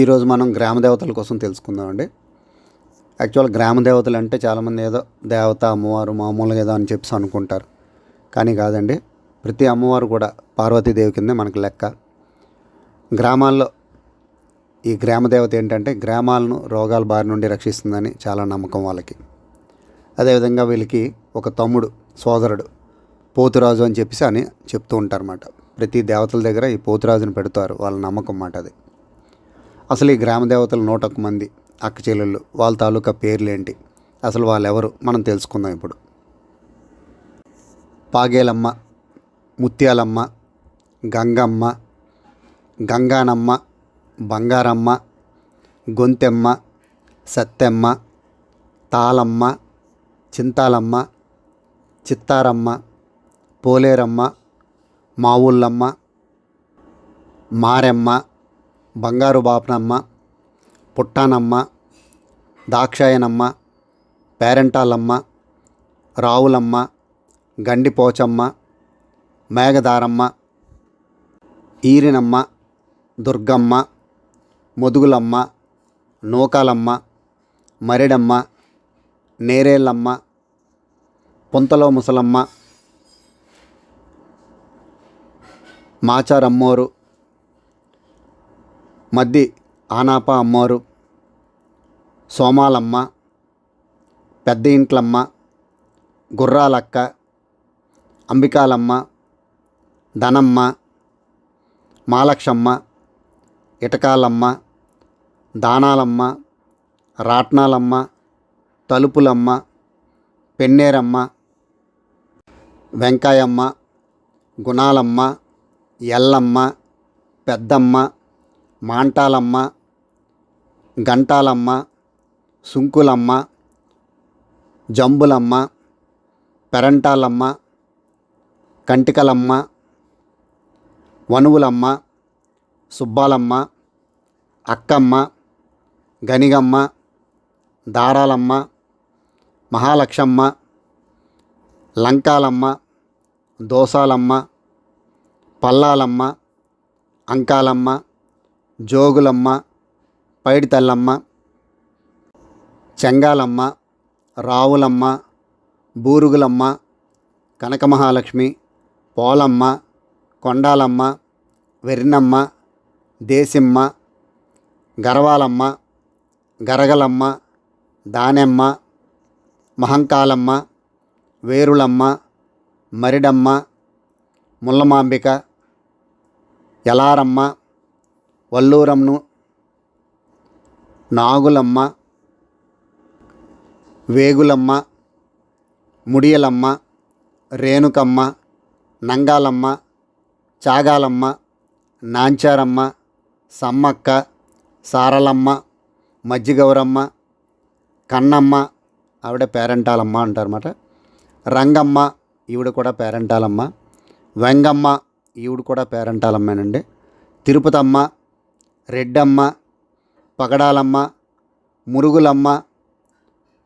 ఈరోజు మనం గ్రామ దేవతల కోసం తెలుసుకుందామండి. యాక్చువల్ గ్రామ దేవతలు అంటే చాలామంది ఏదో దేవత అమ్మవారు మామూలుగా ఏదో అని చెప్పి అనుకుంటారు. కానీ కాదండి ప్రతి అమ్మవారు కూడా పార్వతీదేవి కిందే మనకు లెక్క. గ్రామాల్లో ఈ గ్రామ దేవత ఏంటంటే గ్రామాలను రోగాల బారి నుండి రక్షిస్తుందని చాలా నమ్మకం వాళ్ళకి. అదేవిధంగా వీళ్ళకి ఒక తమ్ముడు సోదరుడు పోతురాజు అని చెప్పేసి అని చెప్తూ ఉంటారన్నమాట. ప్రతి దేవతల దగ్గర ఈ పోతురాజుని పెడతారు వాళ్ళ నమ్మకం మాట అది. అసలు ఈ గ్రామ దేవతలు నూట మంది అక్క చెల్లెళ్ళు. వాళ్ళ తాలూకా పేర్లు ఏంటి అసలు వాళ్ళు ఎవరు మనం తెలుసుకుందాం ఇప్పుడు. పాగేలమ్మ ముత్యాలమ్మ గంగమ్మ గంగానమ్మ బంగారమ్మ గొంతెమ్మ సత్తెమ్మ తాళమ్మ చింతాలమ్మ చిత్తారమ్మ పోలేరమ్మ మావుళ్ళమ్మ మారెమ్మ బంగారు బాపనమ్మ పుట్టానమ్మ దాక్షాయనమ్మ పేరెంటాలమ్మ రావులమ్మ గండిపోచమ్మ మేఘదారమ్మ ఈరినమ్మ దుర్గమ్మ ముదుగులమ్మ నూకాలమ్మ మరిడమ్మ నేరేళ్ళమ్మ పుంతలో ముసలమ్మ మాచారమ్మోరు మద్ది ఆనాప అమ్మారు సోమాలమ్మ పెద్ద ఇంట్లమ్మ గుర్రాలక్క అంబికాలమ్మ ధనమ్మ మాలక్షమ్మ ఇటకాలమ్మ దానాలమ్మ రాట్నాలమ్మ తలుపులమ్మ పెన్నేరమ్మ వెంకాయమ్మ గుణాలమ్మ ఎల్లమ్మ పెద్దమ్మ మాంటాలమ్మ గంటాలమ్మ సుంకులమ్మ జంబులమ్మ పెరంటాలమ్మ కంటికలమ్మ వనువులమ్మ సుబ్బాలమ్మ అక్కమ్మ గనిగమ్మ దారాలమ్మ మహాలక్షమ్మ లంకాలమ్మ దోసాలమ్మ పల్లాలమ్మ అంకాలమ్మ జోగులమ్మ పైడితల్లమ్మ చెంగాలమ్మ రావులమ్మ బూరుగులమ్మ కనకమహాలక్ష్మి పోలమ్మ కొండాలమ్మ వెర్రినమ్మ దేశమ్మ గరవాలమ్మ గరగలమ్మ దానెమ్మ మహంకాలమ్మ వేరులమ్మ మరిడమ్మ ముల్లమాంబిక ఎలారమ్మ వల్లూరమ్ను నాగులమ్మ వేగులమ్మ ముడియలమ్మ రేణుకమ్మ నంగాలమ్మ చాగాలమ్మ నాంచారమ్మ సమ్మక్క సారలమ్మ మజ్జిగౌరమ్మ కన్నమ్మ ఆవిడ పేరెంటాలమ్మ అంటారన్నమాట. రంగమ్మ ఈవిడ కూడా పేరెంటాలమ్మ. వెంగమ్మ ఈవిడ కూడా పేరెంటాలమ్మేనండి. తిరుపతమ్మ రెడ్డమ్మ పగడాలమ్మ మురుగులమ్మ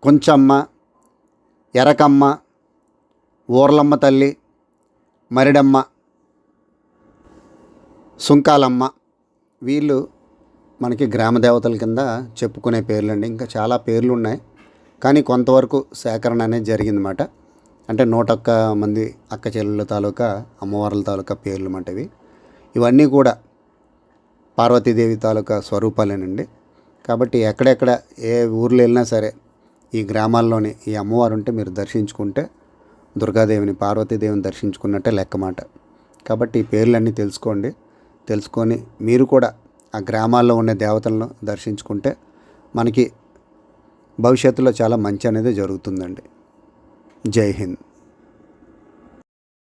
కొంచమ్మ ఎరకమ్మ ఊర్లమ్మ తల్లి మరిడమ్మ సుంకాలమ్మ. వీళ్ళు మనకి గ్రామ దేవతల కింద చెప్పుకునే పేర్లండి. ఇంకా చాలా పేర్లు ఉన్నాయి కానీ కొంతవరకు సేకరణ అనేది జరిగిందన్నమాట. అంటే నూట ఒక్క మంది అక్క చెల్లెళ్ళ తాలూకా అమ్మవార్ల తాలూకా పేర్లు అన్నమాట ఇవి. ఇవన్నీ కూడా పార్వతీదేవి తాలూకా స్వరూపాలేనండి. కాబట్టి ఎక్కడెక్కడ ఏ ఊర్లో వెళ్ళినా సరే ఈ గ్రామాల్లోని ఈ అమ్మవారు ఉంటే మీరు దర్శించుకుంటే దుర్గాదేవిని పార్వతీదేవిని దర్శించుకున్నట్టే లెక్కమాట. కాబట్టి ఈ పేర్లన్నీ తెలుసుకోండి. తెలుసుకొని మీరు కూడా ఆ గ్రామాల్లో ఉండే దేవతలను దర్శించుకుంటే మనకి భవిష్యత్తులో చాలా మంచి అనేది జరుగుతుందండి. జై హింద్.